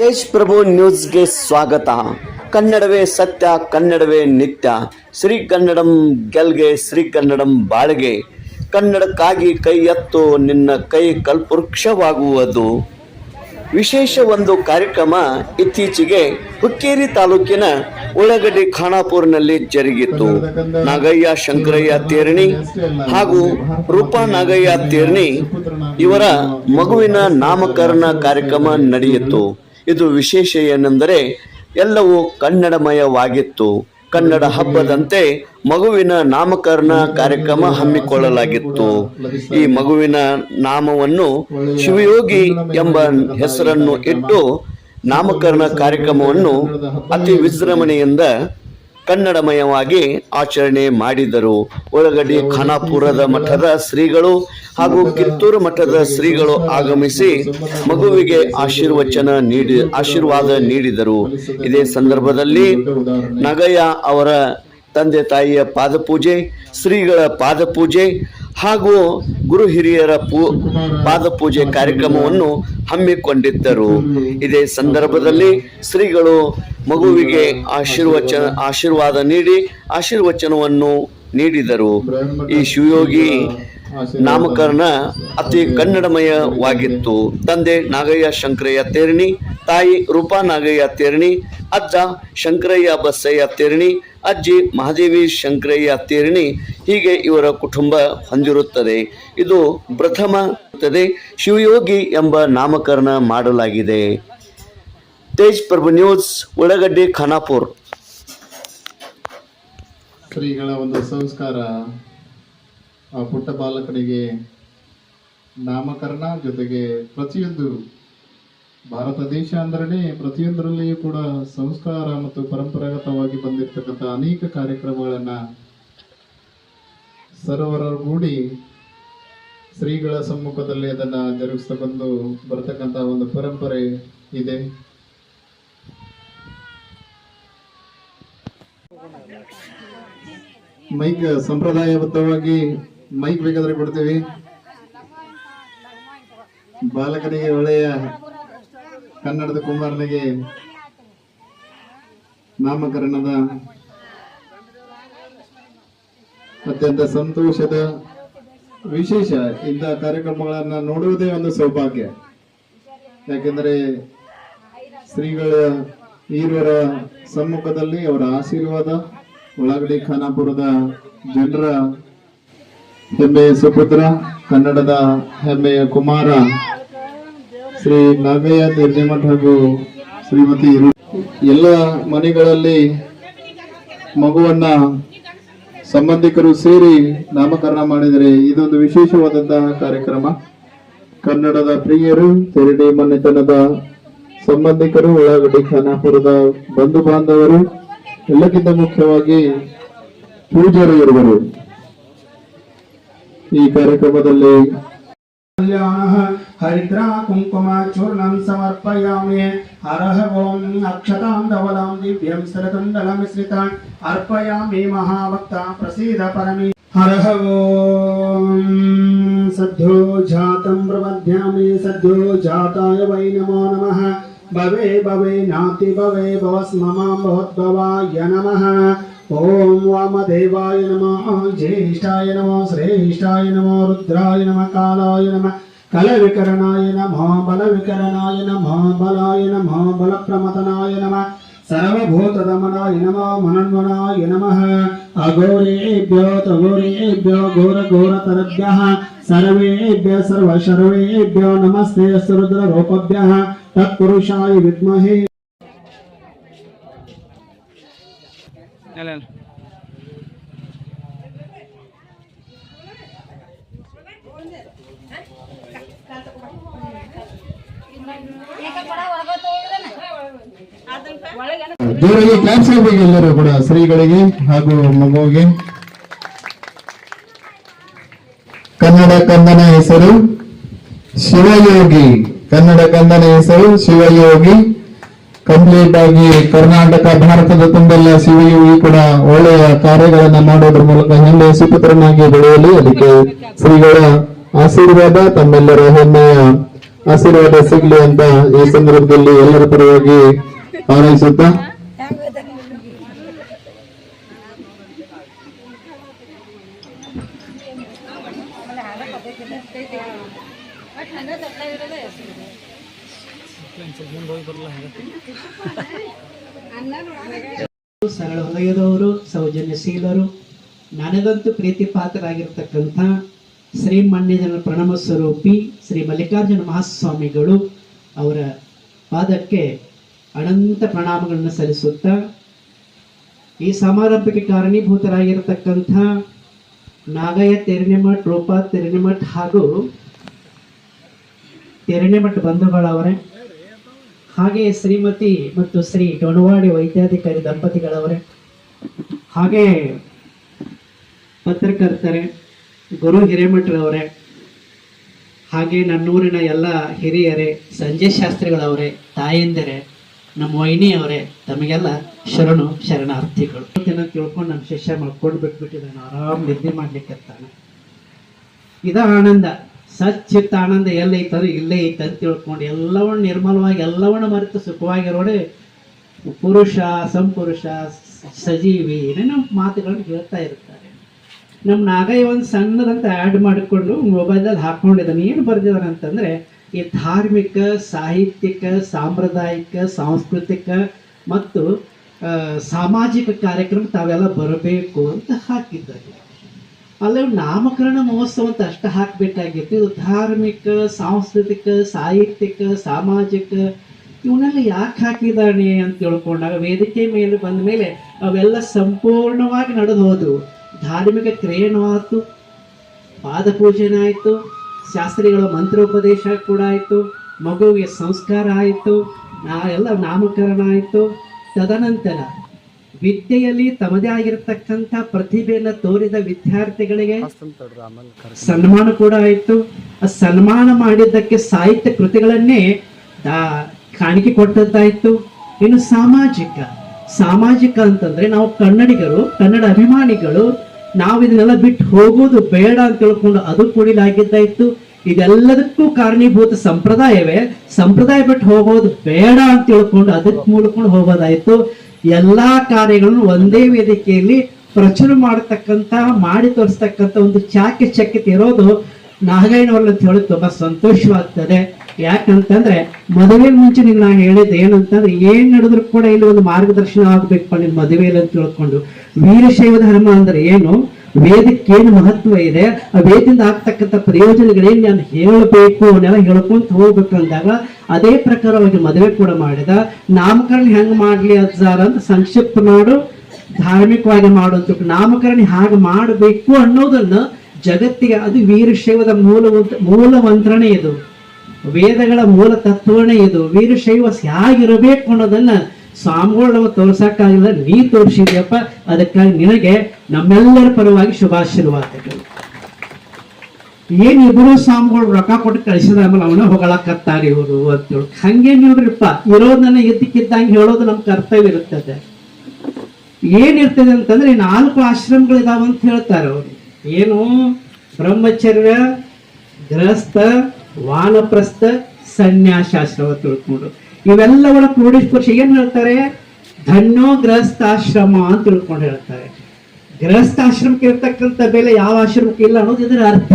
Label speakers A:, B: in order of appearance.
A: ತೇಜ್ ಪ್ರಭು ನ್ಯೂಸ್ಗೆ ಸ್ವಾಗತ. ಕನ್ನಡವೇ ಸತ್ಯ, ಕನ್ನಡವೇ ನಿತ್ಯ. ಶ್ರೀ ಕನ್ನಡಂ ಗೆಲ್ಗೆ ಶ್ರೀ ಕನ್ನಡಂ ಬಾಳ್ಗೆ. ಕನ್ನಡಕ್ಕಾಗಿ ಕೈ ಎತ್ತು, ನಿನ್ನ ಕೈ ಕಲ್ಪವೃಕ್ಷವಾಗುವುದು. ವಿಶೇಷ ಒಂದು ಕಾರ್ಯಕ್ರಮ ಇತ್ತೀಚೆಗೆ ಹುಕ್ಕೇರಿ ತಾಲೂಕಿನ ಉಳ್ಳಗಡ್ಡಿ ಖಾನಾಪುರ್ನಲ್ಲಿ ಜರುಗಿತು. ನಾಗಯ್ಯ, ಶಂಕರಯ್ಯ ತೇರಣಿ ಹಾಗೂ ರೂಪಾ ನಾಗಯ್ಯ ತೇರಣಿ ಇವರ ಮಗುವಿನ ನಾಮಕರಣ ಕಾರ್ಯಕ್ರಮ ನಡೆಯಿತು. ಇದು ವಿಶೇಷ ಏನೆಂದರೆ ಎಲ್ಲವೂ ಕನ್ನಡಮಯವಾಗಿತ್ತು. ಕನ್ನಡ ಹಬ್ಬದಂತೆ ಮಗುವಿನ ನಾಮಕರಣ ಕಾರ್ಯಕ್ರಮ ಹಮ್ಮಿಕೊಳ್ಳಲಾಗಿತ್ತು. ಈ ಮಗುವಿನ ನಾಮವನ್ನು ಶಿವಯೋಗಿ ಎಂಬ ಹೆಸರನ್ನು ಇಟ್ಟು ನಾಮಕರಣ ಕಾರ್ಯಕ್ರಮವನ್ನು ಅತಿ ವಿಜೃಂಭಣೆಯಿಂದ ಕನ್ನಡಮಯವಾಗಿ ಆಚರಣೆ ಮಾಡಿದರು. ಒಳಗಡೆ ಖಾನಾಪುರದ ಮಠದ ಶ್ರೀಗಳು ಹಾಗೂ ಕಿತ್ತೂರು ಮಠದ ಶ್ರೀಗಳು ಆಗಮಿಸಿ ಮಗುವಿಗೆ ಆಶೀರ್ವಚನ ನೀಡಿ, ಆಶೀರ್ವಾದ ನೀಡಿದರು. ಇದೇ ಸಂದರ್ಭದಲ್ಲಿ ನಗಯ್ಯ ಅವರ ತಂದೆ ತಾಯಿಯ ಪಾದಪೂಜೆ, ಶ್ರೀಗಳ ಪಾದಪೂಜೆ ಹಾಗೂ ಗುರು ಹಿರಿಯರ ಪೂ ಪಾದಪೂಜೆ ಕಾರ್ಯಕ್ರಮವನ್ನು ಹಮ್ಮಿಕೊಂಡಿದ್ದರು. ಇದೇ ಸಂದರ್ಭದಲ್ಲಿ ಶ್ರೀಗಳು ಮಗುವಿಗೆ ಆಶೀರ್ವಚನ, ಆಶೀರ್ವಾದ ನೀಡಿ ಆಶೀರ್ವಚನವನ್ನು ನೀಡಿದರು. ಈ ಶಿವಯೋಗಿ ನಾಮಕರಣ ಅತಿ ಕನ್ನಡಮಯವಾಗಿತ್ತು. ತಂದೆ ನಾಗಯ್ಯ ಶಂಕರಯ್ಯ ತೇರಣಿ, ತಾಯಿ ರೂಪಾ ನಾಗಯ್ಯ ತೇರಣಿ, ಅಜ್ಜ ಶಂಕರಯ್ಯ ಬಸಯ್ಯ ತೇರಣಿ ಅಜ್ಜಿ ಮಹಾದೇವಿ ಶಂಕರಯ್ಯ ತೇರಣಿ ಹೀಗೆ ಇವರ ಕುಟುಂಬ ಹೊಂದಿರುತ್ತದೆ. ಇದು ಪ್ರಥಮ. ಶಿವಯೋಗಿ ಎಂಬ ನಾಮಕರಣ ಮಾಡಲಾಗಿದೆ. ತೇಜ್ ಪ್ರಭು ನ್ಯೂಸ್, ಉಳ್ಳಗಡ್ಡಿ, ಖಾನಾಪುರ್.
B: ಶ್ರೀಗಳ ಒಂದು ಸಂಸ್ಕಾರ. ಆ ಪುಟ್ಟ ಬಾಲಕನಿಗೆ ನಾಮಕರಣ ಜೊತೆಗೆ ಪ್ರತಿಯೊಂದು ಭಾರತ ದೇಶ ಅಂದ್ರೆ ಪ್ರತಿಯೊಂದರಲ್ಲಿಯೂ ಕೂಡ ಸಂಸ್ಕಾರ ಮತ್ತು ಪರಂಪರಾಗತವಾಗಿ ಬಂದಿರತಕ್ಕಂಥ ಅನೇಕ ಕಾರ್ಯಕ್ರಮಗಳನ್ನ ಸರೋವರಗೂಡಿ ಶ್ರೀಗಳ ಸಮ್ಮುಖದಲ್ಲಿ ಅದನ್ನ ಜರುಗಿಸ್ತಾ ಬಂದು ಬರತಕ್ಕಂಥ ಒಂದು ಪರಂಪರೆ ಇದೆ. ಮೈಕ್ ಸಂಪ್ರದಾಯಬದ್ಧವಾಗಿ ಮೈಕ್ ಬೇಕಾದ್ರೆ ಕೊಡ್ತೀವಿ. ಬಾಲಕನಿಗೆ ಒಳ್ಳೆಯ ಕನ್ನಡದ ಕುಮಾರನಿಗೆ ನಾಮಕರಣದ ಅತ್ಯಂತ ಸಂತೋಷದ ವಿಶೇಷ ಇಂತಹ ಕಾರ್ಯಕ್ರಮಗಳನ್ನ ನೋಡುವುದೇ ಒಂದು ಸೌಭಾಗ್ಯ. ಯಾಕೆಂದರೆ ಶ್ರೀಗಳ ಈರುವರ ಸಮ್ಮುಖದಲ್ಲಿ ಅವರ ಆಶೀರ್ವಾದ ಒಳಗಡೆ ಖಾನಾಪುರದ ಜನರ ಹೆಮ್ಮೆಯ ಸುಪುತ್ರ, ಕನ್ನಡದ ಹೆಮ್ಮೆಯ ಕುಮಾರ ಶ್ರೀ ನಾಗಯ್ಯ ದೇರ್ಜಮಠ್ ಹಾಗೂ ಶ್ರೀಮತಿ ಎಲ್ಲ ಮನೆಗಳಲ್ಲಿ ಮಗುವನ್ನ ಸಂಬಂಧಿಕರು ಸೇರಿ ನಾಮಕರಣ ಮಾಡಿದರೆ ಇದೊಂದು ವಿಶೇಷವಾದಂತಹ ಕಾರ್ಯಕ್ರಮ. ಕನ್ನಡದ ಪ್ರಿಯರು, ತೆರಡಿ ಮನೆತನದ ಸಂಬಂಧಿಕರು, ಉಳ್ಳಾಗಡ್ಡಿ ಖಾನಾಪುರದ ಬಂಧು ಬಾಂಧವರು, ಎಲ್ಲಕ್ಕಿಂತ ಮುಖ್ಯವಾಗಿ ಪೂಜಾರಿಯರುಗಳು ಈ ಕಾರ್ಯಕ್ರಮದಲ್ಲಿ
C: हरिद्रा कुङ्कुमाचूर्णं समर्पयामि हरः ॐ अक्षतां धवलां दिव्यं सरकुण्डलमिश्रितान् अर्पयामि महाभक्ता प्रसीद परमे हरः ॐ सद्यो जातं प्रपद्यामि सद्यो जाताय वै नमो नमः भवे भवे नाति भवे भवस्ममां भवद्भवाय नमः ఓం వామదేవాయ నమ జ్యేష్ఠాయ నమ శ్రేష్టాయ నమ రుద్రాయ నమ కాలాయ నమ కలవికరణాయ నమ బలవికరణాయ నమ బలాయ నమ బలప్రమతనాయ నమ సర్వభూతదమనాయ నమ మనన్వనాయ నమ అఘోరేభ్యో తఘోరేభ్యో ఘోర ఘోరతరభ్య సర్వేభ్య సర్వశర్వేభ్యో నమస్తే రుద్రరూపభ్య తత్పురుషాయ విద్మహే
D: ಅಲ್ಲ
B: ಜೋರಾಗಿ ಕ್ಲಾಸ್ ಆಗಬೇಕು ಎಲ್ಲರೂ ಕೂಡ, ಶ್ರೀಗಳಿಗೆ ಹಾಗೂ ಮಗುವಿಗೆ. ಕನ್ನಡ ಕಂದನ ಹೆಸರು ಶಿವಯೋಗಿ. ಕನ್ನಡ ಕಂದನ ಹೆಸರು ಶಿವಯೋಗಿ. ಕಂಪ್ಲೀಟ್ ಆಗಿ ಕರ್ನಾಟಕ, ಭಾರತದ ತುಂಬೆಲ್ಲ ಶಿವಯೋಗಿ ಕೂಡ ಒಳ್ಳೆಯ ಕಾರ್ಯಗಳನ್ನ ಮಾಡೋದ್ರ ಮೂಲಕ ಹೆಮ್ಮೆಯ ಸುಪುತ್ರನಾಗಿ ಬೆಳೆಯಲಿ. ಅದಕ್ಕೆ ಶ್ರೀಗಳ ಆಶೀರ್ವಾದ, ತಮ್ಮೆಲ್ಲರ ಹೆಮ್ಮೆಯ ಆಶೀರ್ವಾದ ಸಿಗ್ಲಿ ಅಂತ ಈ ಸಂದರ್ಭದಲ್ಲಿ ಎಲ್ಲರ ಪರವಾಗಿ ಹಾರೈಸುತ್ತಾ
E: ಸರಳ ಹೃದಯದವರು ಸೌಜನ್ಯಶೀಲರು, ನನಗಂತೂ ಪ್ರೀತಿ ಪಾತ್ರರಾಗಿರ್ತಕ್ಕಂಥ ಶ್ರೀ ಮಣ್ಣಿನ ಪ್ರಣಮ ಸ್ವರೂಪಿ ಶ್ರೀ ಮಲ್ಲಿಕಾರ್ಜುನ ಮಹಾಸ್ವಾಮಿಗಳು ಅವರ ಪಾದಕ್ಕೆ ಅನಂತ ಪ್ರಣಾಮಗಳನ್ನು ಸಲ್ಲಿಸುತ್ತಾ ಈ ಸಮಾರಂಭಕ್ಕೆ ಕಾರಣೀಭೂತರಾಗಿರತಕ್ಕಂಥ ನಾಗಯ್ಯ ತೆರಣಿಮಠ್ ರೂಪಾ ತೆರಣಿಮಠ್ ಹಾಗೂ ತೆರಣಿಮಠ್ ಬಂಧುಗಳವರೇ ಹಾಗೆ ಶ್ರೀಮತಿ ಮತ್ತು ಶ್ರೀ ಡೊಣವಾಡಿ ವೈದ್ಯಾಧಿಕಾರಿ ದಂಪತಿಗಳವರೇ, ಹಾಗೆ ಪತ್ರಕರ್ತರೇ, ಗುರು ಹಿರೇಮಠರವರೇ ಹಾಗೆ ನನ್ನೂರಿನ ಎಲ್ಲ ಹಿರಿಯರೇ ಸಂಜಯ್ ಶಾಸ್ತ್ರಿಗಳವರೇ, ತಾಯಂದಿರೆ, ನಮ್ಮ ವೈನಿಯವರೇ, ತಮಗೆಲ್ಲ ಶರಣು ಶರಣಾರ್ಥಿಗಳು. ತಿಳ್ಕೊಂಡು ನಮ್ಮ ಶಿಷ್ಯ ಮಲ್ಕೊಂಡು ಬಿಟ್ಬಿಟ್ಟಿದ್ದಾನೆ ಆರಾಮ್ ನಿದ್ದೆ ಮಾಡ್ಲಿಕ್ಕೆ ಇದ ಆನಂದ. ಸಚ್ಚಿತ್ತ ಆನಂದ ಎಲ್ಲೈತಾರೋ ಇಲ್ಲೇ ಐತೆ ಅಂತ ತಿಳ್ಕೊಂಡು ಎಲ್ಲವನ್ನ ನಿರ್ಮಲವಾಗಿ, ಎಲ್ಲವನ್ನ ಮರೆತು ಸುಖವಾಗಿರೋಡೆ ಪುರುಷ, ಸಂಪುರುಷ, ಸಜೀವಿ ನಮ್ಮ ಮಾತುಗಳನ್ನು ಹೇಳ್ತಾ ಇರ್ತಾರೆ. ನಮ್ಮ ನಾಗಯ್ಯ ಒಂದು ಸಣ್ಣದಂತ ಆ್ಯಡ್ ಮಾಡಿಕೊಂಡು ಮೊಬೈಲಲ್ಲಿ ಹಾಕೊಂಡಿದ್ದಾನೆ. ಏನು ಬರೆದಿದ್ದಾನೆ ಅಂತಂದ್ರೆ, ಈ ಧಾರ್ಮಿಕ, ಸಾಹಿತ್ಯಿಕ, ಸಾಂಪ್ರದಾಯಿಕ, ಸಾಂಸ್ಕೃತಿಕ ಮತ್ತು ಸಾಮಾಜಿಕ ಕಾರ್ಯಕ್ರಮ ತಾವೆಲ್ಲ ಬರಬೇಕು ಅಂತ ಹಾಕಿದ್ದಾರೆ. ಅಲ್ಲೇ ನಾಮಕರಣ ಮಹೋತ್ಸವ ಅಂತ ಅಷ್ಟ ಹಾಕಬೇಕಾಗಿತ್ತು. ಇದು ಧಾರ್ಮಿಕ, ಸಾಂಸ್ಕೃತಿಕ, ಸಾಹಿತ್ಯಿಕ, ಸಾಮಾಜಿಕ ಇವನ್ನೆಲ್ಲ ಯಾಕೆ ಹಾಕಿದಾನೆ ಅಂತ ತಿಳ್ಕೊಂಡಾಗ ವೇದಿಕೆ ಮೇಲೆ ಬಂದ ಮೇಲೆ ಅವೆಲ್ಲ ಸಂಪೂರ್ಣವಾಗಿ ನಡೆದು ಧಾರ್ಮಿಕ ಕ್ರಿಯೆನೂ ಆಯ್ತು ಪಾದಪೂಜೆನೂ ಆಯಿತು, ಶಾಸ್ತ್ರಿಗಳ ಮಂತ್ರೋಪದೇಶ ಕೂಡ ಆಯಿತು, ಮಗುವಿಗೆ ಸಂಸ್ಕಾರ ಆಯಿತು, ನಾ ಎಲ್ಲ ನಾಮಕರಣ ಆಯಿತು. ತದನಂತರ ವಿದ್ಯೆಯಲ್ಲಿ ತಮ್ಮದೇ ಆಗಿರತಕ್ಕಂತ ಪ್ರತಿಭೆಯನ್ನು ತೋರಿದ ವಿದ್ಯಾರ್ಥಿಗಳಿಗೆ ಸನ್ಮಾನ ಕೂಡ ಆಯಿತು. ಆ ಸನ್ಮಾನ ಮಾಡಿದ್ದಕ್ಕೆ ಸಾಹಿತ್ಯ ಕೃತಿಗಳನ್ನೇ ಕಾಣಿಕೆ ಕೊಟ್ಟದ್ದಾಯಿತು ಇನ್ನು ಸಾಮಾಜಿಕ ಸಾಮಾಜಿಕ ಅಂತಂದ್ರೆ ನಾವು ಕನ್ನಡಿಗರು ಕನ್ನಡ ಅಭಿಮಾನಿಗಳು ನಾವು ಇದನ್ನೆಲ್ಲ ಬಿಟ್ಟು ಹೋಗೋದು ಬೇಡ ಅಂತ ತಿಳ್ಕೊಂಡು ಅದು ಕೂಡಿಲಾಗಿದ್ದಾಯ್ತು. ಇದೆಲ್ಲದಕ್ಕೂ ಕಾರಣೀಭೂತ ಸಂಪ್ರದಾಯವೇ. ಸಂಪ್ರದಾಯ ಬಿಟ್ಟು ಹೋಗೋದು ಬೇಡ ಅಂತ ತಿಳ್ಕೊಂಡು ಅದಕ್ಕೆ ಮೂಲಕೊಂಡು ಹೋಗೋದಾಯ್ತು. ಎಲ್ಲಾ ಕಾರ್ಯಗಳನ್ನು ಒಂದೇ ವೇದಿಕೆಯಲ್ಲಿ ಪ್ರಚುರ ಮಾಡತಕ್ಕಂತ ಮಾಡಿ ತೋರಿಸ್ತಕ್ಕಂತ ಒಂದು ಚಾಕಚಕ್ಯತೆ ಇರೋದು ನಾಗಯ್ಯನವ್ರನ್ನ ಅಂತ ಹೇಳಿ ತುಂಬಾ ಸಂತೋಷವಾಗ್ತದೆ. ಯಾಕಂತಂದ್ರೆ, ಮದುವೆ ಮುಂಚೆ ನಿಮ್ಗೆ ನಾ ಹೇಳಿದ್ದೆ ಏನಂತಂದ್ರೆ, ಏನ್ ನಡೆದ್ರು ಕೂಡ ಇಲ್ಲಿ ಒಂದು ಮಾರ್ಗದರ್ಶನ ಆಗ್ಬೇಕು ನಿನ್ ಮದುವೆಯಲ್ಲಿ ಅಂತ ತಿಳ್ಕೊಂಡು. ವೀರಶೈವ ಧರ್ಮ ಅಂದ್ರೆ ಏನು? ವೇದಕ್ಕೆ ಏನು ಮಹತ್ವ ಇದೆ? ಆ ವೇದದಿಂದ ಆಗ್ತಕ್ಕಂಥ ಪ್ರಯೋಜನಗಳೇನು ನಾನು ಹೇಳಬೇಕು ಅವನ್ನೆಲ್ಲ ಹೇಳ್ಕೊಂತ ಹೋಗ್ಬೇಕು ಅಂದಾಗ ಅದೇ ಪ್ರಕಾರವಾಗಿ ಮದುವೆ ಕೂಡ ಮಾಡಿದ. ನಾಮಕರಣ ಹೆಂಗ್ ಮಾಡ್ಲಿ ಅಜ್ಜಾರ ಅಂತ ಸಂಕ್ಷಿಪ್ತ ಮಾಡು, ಧಾರ್ಮಿಕವಾಗಿ ಮಾಡುವಂತ ನಾಮಕರಣ ಹಾಗೆ ಮಾಡಬೇಕು ಅನ್ನೋದನ್ನ ಜಗತ್ತಿಗೆ ಅದು ವೀರಶೈವದ ಮೂಲ ಮೂಲ ಮಂತ್ರಣ ಇದು. ವೇದಗಳ ಮೂಲ ತತ್ವನೇ ಇದು. ವೀರಶೈವ ಹೇಗಿರಬೇಕು ಅನ್ನೋದನ್ನ ಸ್ವಾಮಿಗಳು ತೋರ್ಸಕ್ಕಾಗಿಲ್ಲ, ನೀ ತೋರಿಸಿದ್ಯಪ್ಪ, ಅದಕ್ಕಾಗಿ ನಿನಗೆ ನಮ್ಮೆಲ್ಲರ ಪರವಾಗಿ ಶುಭಾಶೀರ್ವಾದಗಳು. ಏನ್ ಇಬ್ರು ಸ್ವಾಮಿಗಳು ರೊಕ್ಕ ಕೊಟ್ಟು ಕಳಿಸಿದ ಆಮೇಲೆ ಅವನ ಹೊಗಳಕತ್ತಾರೆ ಇವರು ಅಂತೇಳಿ. ಹಂಗೆ ನೋಡ್ರಿಪ್ಪ ಇರೋದನ್ನ ಎದ್ದಕ್ಕಿದ್ದಂಗೆ ಹೇಳೋದು ನಮ್ ಕರ್ತವ್ಯ ಇರುತ್ತದೆ ಏನಿರ್ತದೆ ಅಂತಂದ್ರೆ ನಾಲ್ಕು ಆಶ್ರಮಗಳಿದಾವ ಅಂತ ಹೇಳ್ತಾರೆ ಅವರು. ಏನು? ಬ್ರಹ್ಮಚರ್ಯ, ಗೃಹಸ್ಥ, ವಾನಪ್ರಸ್ಥ, ಸನ್ಯಾಸಾಶ್ರಮ ತಿಳ್ಕೊಂಡು. ಇವೆಲ್ಲವನ್ನ ಕ್ರೋಢೀಕರಿಸಿ ಏನ್ ಹೇಳ್ತಾರೆ? ಧನ್ಯೋ ಗೃಹಸ್ಥಾಶ್ರಮ ಅಂತ ತಿಳ್ಕೊಂಡು ಹೇಳ್ತಾರೆ. ಗೃಹಸ್ಥಾಶ್ರಮಕ್ಕೆ ಇರ್ತಕ್ಕಂಥ ಬೆಲೆ ಯಾವ ಆಶ್ರಮಕ್ಕೆ ಇಲ್ಲ ಅನ್ನೋದು ಇದರ ಅರ್ಥ.